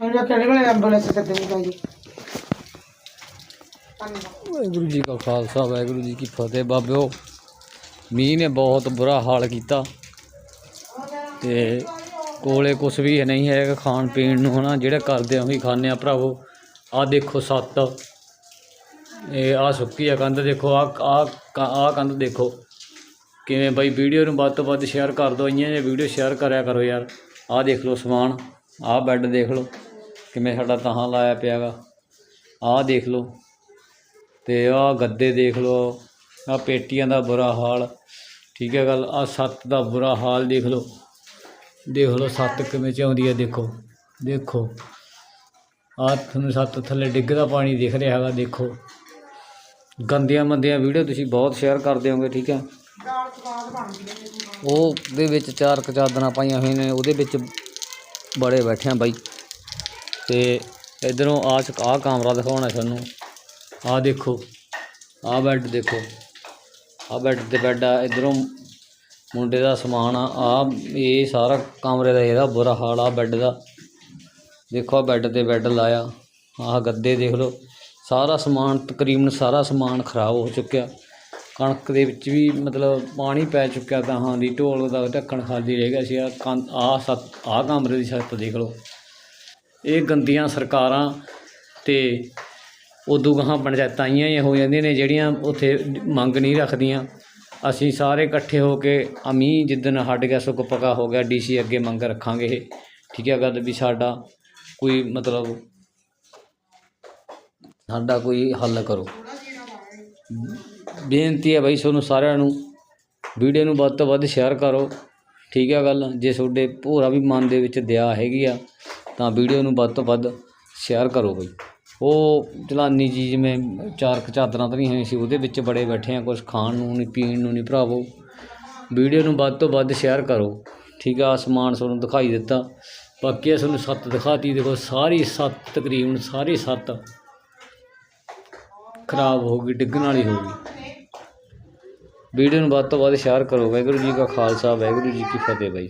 ਹੁਣ ਕਿਹੜੇ ਵੇਲੇ ਐਂਬੂਲੈਂਸ ਤੇ ਜੀ ਵਾਹਿਗੁਰੂ ਜੀ ਕਾ ਖਾਲਸਾ, ਵਾਹਿਗੁਰੂ ਜੀ ਕੀ ਫਤਿਹ। ਬਾਬਿਓ, ਮੀਂਹ ਨੇ ਬਹੁਤ ਬੁਰਾ ਹਾਲ ਕੀਤਾ। ਤੇ ਕੋਲੇ ਕੁਝ ਵੀ ਨਹੀਂ ਹੈਗਾ ਖਾਣ ਪੀਣ ਨੂੰ, ਹਨਾ? ਜਿਹੜਾ ਕਰਦੇ ਆ, ਉਹੀ ਖਾਂਦੇ ਆ। ਭਰਾਵੋ, ਆਹ ਦੇਖੋ ਸੱਤ। ਇਹ ਆ ਸੁੱਕੀ ਆ ਕੰਧ ਦੇਖੋ ਆ ਆ ਆ ਕੰਧ ਦੇਖੋ। ਕਿਵੇਂ ਬਾਈ ਵੀਡੀਓ ਨੂੰ ਵੱਧ ਤੋਂ ਵੱਧ ਸ਼ੇਅਰ ਕਰ ਦਿਓ। ਇੰਨੀਆਂ ਜੇ ਵੀਡੀਓ ਸ਼ੇਅਰ ਕਰਿਆ ਕਰੋ ਯਾਰ। ਆਹ ਦੇਖ ਲਓ ਸਮਾਨ, ਆਹ ਬੈੱਡ ਦੇਖ ਲਓ। ਕਿਵੇਂ ਸਾਡਾ ਤਾਹਾਂ ਲਾਇਆ ਪਿਆ ਪਿਆਗਾ? ਆਹ ਦੇਖ ਲਓ। ਤੇ ਆਹ ਗੱਦੇ ਦੇਖ ਲਓ। ਆਹ ਪੇਟੀਆਂ ਦਾ ਬੁਰਾ ਹਾਲ। ਠੀਕ ਹੈ ਗੱਲ, ਆਹ ਸੱਤ ਦਾ ਬੁਰਾ ਹਾਲ ਦੇਖ ਲਓ। ਦੇਖ ਲਓ ਸੱਤ ਕਿਵੇਂ ਚਾਉਂਦੀ ਹੈ, ਦੇਖੋ। ਦੇਖੋ। ਆਹ ਤੁਹਾਨੂੰ ਸੱਤ ਥੱਲੇ ਡਿੱਗਦਾ ਪਾਣੀ ਦਿਖ ਰਿਹਾ ਹੈਗਾ, ਦੇਖੋ। ਗੰਦੀਆਂ ਮੰਦੀਆਂ ਵੀਡੀਓ ਤੁਸੀਂ ਬਹੁਤ ਸ਼ੇਅਰ ਕਰਦੇ ਹੋਗੇ ਠੀਕ ਹੈ। ਦਾਲ ਉਹ ਦੇ ਵਿੱਚ ਚਾਰ ਕੁ ਚਾਦਰਾਂ ਪਾਈਆਂ ਹੋਈਆਂ ਨੇ, ਉਹਦੇ ਵਿੱਚ ਬੜੇ ਬੈਠੇ ਆ ਬਾਈ। ਤੇ ਇਧਰੋਂ ਆ ਆ ਕਮਰਾ ਦਿਖਾਉਣਾ ਤੁਹਾਨੂੰ। ਆਹ ਦੇਖੋ। ਆਹ ਬੈੱਡ ਦੇਖੋ। ਆਹ ਬੈੱਡ ਤੇ ਬੈੱਡ ਆ, ਇਧਰੋਂ ਮੁੰਡੇ ਦਾ ਸਮਾਨ ਆ। ਆ ਇਹ ਸਾਰਾ ਕਮਰੇ ਦਾ ਇਹਦਾ ਬੁਰਾ ਹਾਲ ਆ ਬੈੱਡ ਦਾ। ਦੇਖੋ, ਆਹ ਬੈੱਡ ਤੇ ਬੈੱਡ ਲਾਇਆ। ਆਹ ਗੱਦੇ ਦੇਖ ਲਓ। ਸਾਰਾ ਸਮਾਨ, ਤਕਰੀਬਨ ਸਾਰਾ ਸਮਾਨ ਖਰਾਬ ਹੋ ਚੁੱਕਿਆ। ਕਣਕ ਦੇ ਵਿੱਚ ਵੀ ਮਤਲਬ ਪਾਣੀ ਪੈ ਚੁੱਕਿਆ ਤਾਂ ਹਾਂ ਦੀ ਢੋਲ ਦਾ ਢੱਕਣ ਖਾਲੀ ਰਹਿ ਗਿਆ ਸੀ। ਆ ਆ ਸੱਤ ਆਹ ਕਮਰੇ ਦੀ ਛੱਤ ਦੇਖ ਲਓ। ਇਹ ਗੰਦੀਆਂ ਸਰਕਾਰਾਂ ਅਤੇ ਉਦੋਂ ਗਾਹਾਂ ਪੰਚਾਇਤਾਂ ਆਈਆਂ ਹੀ ਹੋ ਜਾਂਦੀਆਂ ਨੇ ਜਿਹੜੀਆਂ ਉੱਥੇ ਮੰਗ ਨਹੀਂ ਰੱਖਦੀਆਂ। ਅਸੀਂ ਸਾਰੇ ਇਕੱਠੇ ਹੋ ਕੇ ਅਮੀ ਜਿੱਦਣ ਹਟ ਗਿਆ ਸੁੱਕ ਪਕਾ ਹੋ ਗਿਆ, ਡੀਸੀ ਅੱਗੇ ਮੰਗ ਰੱਖਾਂਗੇ ਇਹ। ਠੀਕ ਹੈ ਗੱਲ ਵੀ ਸਾਡਾ ਕੋਈ ਮਤਲਬ ਸਾਡਾ ਕੋਈ ਹੱਲ ਕਰੋ। ਬੇਨਤੀ ਹੈ ਬਈ ਤੁਹਾਨੂੰ ਸਾਰਿਆਂ ਨੂੰ, ਵੀਡੀਓ ਨੂੰ ਵੱਧ ਤੋਂ ਵੱਧ ਸ਼ੇਅਰ ਕਰੋ। ਠੀਕ ਹੈ ਗੱਲ, ਜੇ ਤੁਹਾਡੇ ਭੋਰਾ ਵੀ ਮਨ ਦੇ ਵਿੱਚ ਦਇਆ ਹੈਗੀ ਆ ਤਾਂ ਵੀਡੀਓ ਨੂੰ ਵੱਧ ਤੋਂ ਵੱਧ ਸ਼ੇਅਰ ਕਰੋ ਬਈ। ਉਹ ਚਲਾਨੀ ਜੀ ਜਿਵੇਂ ਚਾਰ ਕੁ ਚਾਦਰਾਂ ਤਾਂ ਨਹੀਂ ਹੋਈ ਸੀ, ਉਹਦੇ ਵਿੱਚ ਬੜੇ ਬੈਠੇ ਆ ਕੁਝ ਖਾਣ ਨੂੰ ਨਹੀਂ, ਪੀਣ ਨੂੰ ਨਹੀਂ ਭਰਾਵੋ। ਵੀਡੀਓ ਨੂੰ ਵੱਧ ਤੋਂ ਵੱਧ ਸ਼ੇਅਰ ਕਰੋ। ਠੀਕ ਆ, ਸਮਾਨ ਤੁਹਾਨੂੰ ਦਿਖਾਈ ਦਿੱਤਾ। ਬਾਕੀ ਆ ਤੁਹਾਨੂੰ ਸੱਤ ਦਿਖਾਤੀ, ਦੇਖੋ ਸਾਰੀ ਸੱਤ, ਤਕਰੀਬਨ ਸਾਰੀ ਸੱਤ ਖਰਾਬ ਹੋ ਗਈ, ਡਿੱਗਣ ਵਾਲੀ ਹੋ ਗਈ। ਵੀਡੀਓ ਨੂੰ ਵੱਧ ਤੋਂ ਵੱਧ ਸ਼ੇਅਰ ਕਰੋ। ਵਾਹਿਗੁਰੂ ਜੀ ਕਾ ਖਾਲਸਾ, ਵਾਹਿਗੁਰੂ ਜੀ ਕੀ ਫਤਿਹ ਬਾਈ।